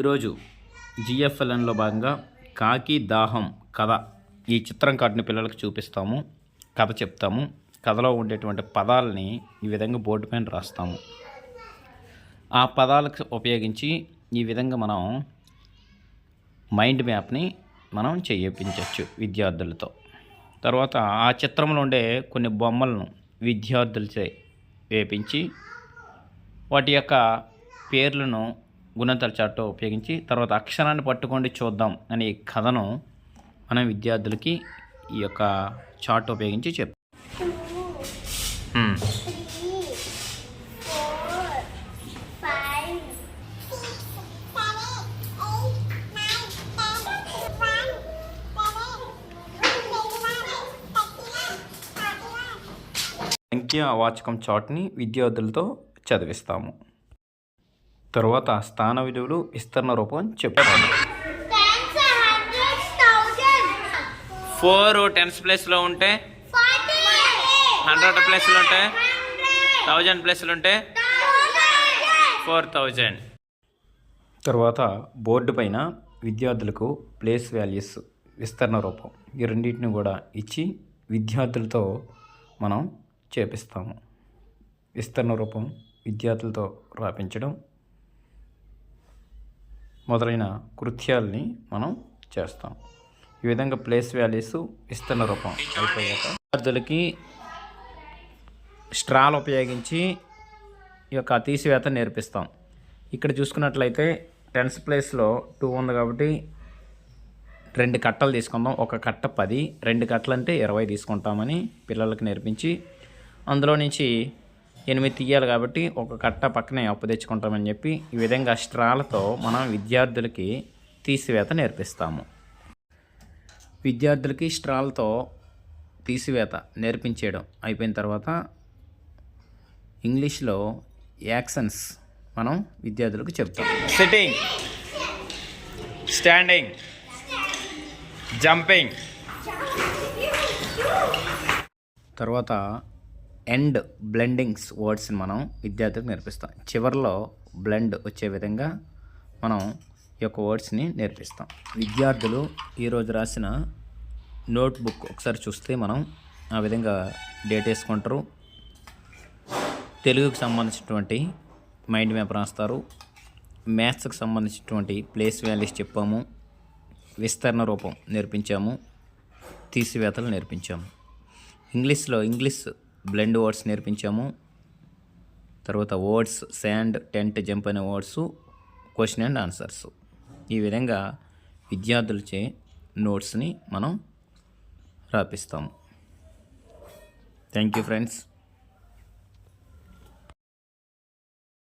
ఈరోజు జిఎఫ్ఎల్ఎన్లో భాగంగా కాకి దాహం కథ ఈ చిత్రం కార్డుని పిల్లలకు చూపిస్తాము. కథ చెప్తాము. కథలో ఉండేటువంటి పదాలని ఈ విధంగా బోర్డు పైన రాస్తాము. ఆ పదాలకు ఉపయోగించి ఈ విధంగా మనం మైండ్ మ్యాప్ని మనం చేయించవచ్చు విద్యార్థులతో. తర్వాత ఆ చిత్రంలో ఉండే కొన్ని బొమ్మలను విద్యార్థులచే వేపించి వాటి యొక్క పేర్లను గుణంతల చార్ట్లో ఉపయోగించి తర్వాత అక్షరాన్ని పట్టుకోండి చూద్దాం అనే కథను మనం విద్యార్థులకి ఈ యొక్క చార్ట్ ఉపయోగించి చెప్ మ్మ్. సంఖ్యా వాచకం చార్ట్ని విద్యార్థులతో చదివిస్తాము తర్వాత స్థాన విలువలు విస్తరణ రూపం చెప్తాము ఫోర్ టెన్స్ ప్లేస్లో ఉంటే హండ్రెడ్ ప్లేస్లు ఉంటే థౌజండ్ ప్లేస్లు ఉంటే ఫోర్ థౌజండ్ తర్వాత బోర్డు పైన విద్యార్థులకు ప్లేస్ వాల్యూస్ విస్తరణ రూపం ఈ రెండింటిని కూడా ఇచ్చి విద్యార్థులతో మనం చేపిస్తాము. విస్తరణ రూపం విద్యార్థులతో రాపించడం మొదలైన కృత్యాల్ని మనం చేస్తాం. ఈ విధంగా ప్లేస్ వాల్యూస్ విస్తరణ రూపం అయిపోయాక విద్యార్థులకి స్ట్రాలు ఉపయోగించి ఈ యొక్క తీసివేత నేర్పిస్తాం. ఇక్కడ చూసుకున్నట్లయితే టెన్స్ ప్లేస్లో టూ ఉంది కాబట్టి రెండు కట్టలు తీసుకుందాం. ఒక కట్ట పది రెండు కట్టలు అంటే ఇరవై తీసుకుంటామని పిల్లలకి నేర్పించి అందులో నుంచి ఎనిమిది తీయాలి కాబట్టి ఒక కట్ట పక్కనే అప్పు తెచ్చుకుంటామని చెప్పి ఈ విధంగా స్ట్రాలతో మనం విద్యార్థులకి తీసివేత నేర్పిస్తాము. విద్యార్థులకి స్ట్రాలతో తీసివేత నేర్పించేయడం అయిపోయిన తర్వాత ఇంగ్లీష్లో యాక్షన్స్ మనం విద్యార్థులకు చెప్తాం. సిట్టింగ్ స్టాండింగ్ జంపింగ్ తర్వాత ఎండ్ బ్లెండింగ్స్ వర్డ్స్ని మనం విద్యార్థులకు నేర్పిస్తాం. చివరిలో బ్లెండ్ వచ్చే విధంగా మనం ఈ యొక్క వర్డ్స్ని నేర్పిస్తాం. విద్యార్థులు ఈరోజు రాసిన నోట్బుక్ ఒకసారి చూస్తే మనం ఆ విధంగా డేట్ వేసుకుంటారు. తెలుగుకు సంబంధించినటువంటి మైండ్ మ్యాప్ రాస్తారు. మ్యాథ్స్కి సంబంధించినటువంటి ప్లేస్ వాల్యూస్ చెప్పాము. విస్తరణ రూపం నేర్పించాము. తీసివేతలు నేర్పించాము. ఇంగ్లీష్లో ఇంగ్లీష్ బ్లెండ్ వర్డ్స్ నేర్పించాము. తర్వాత వర్డ్స్ శాండ్ టెంట్ జంప్ అనే వర్డ్స్ క్వశ్చన్ అండ్ ఆన్సర్స్. ఈ విధంగా విద్యార్థులచే నోట్స్ని మనం రాపిస్తాము. Thank you friends.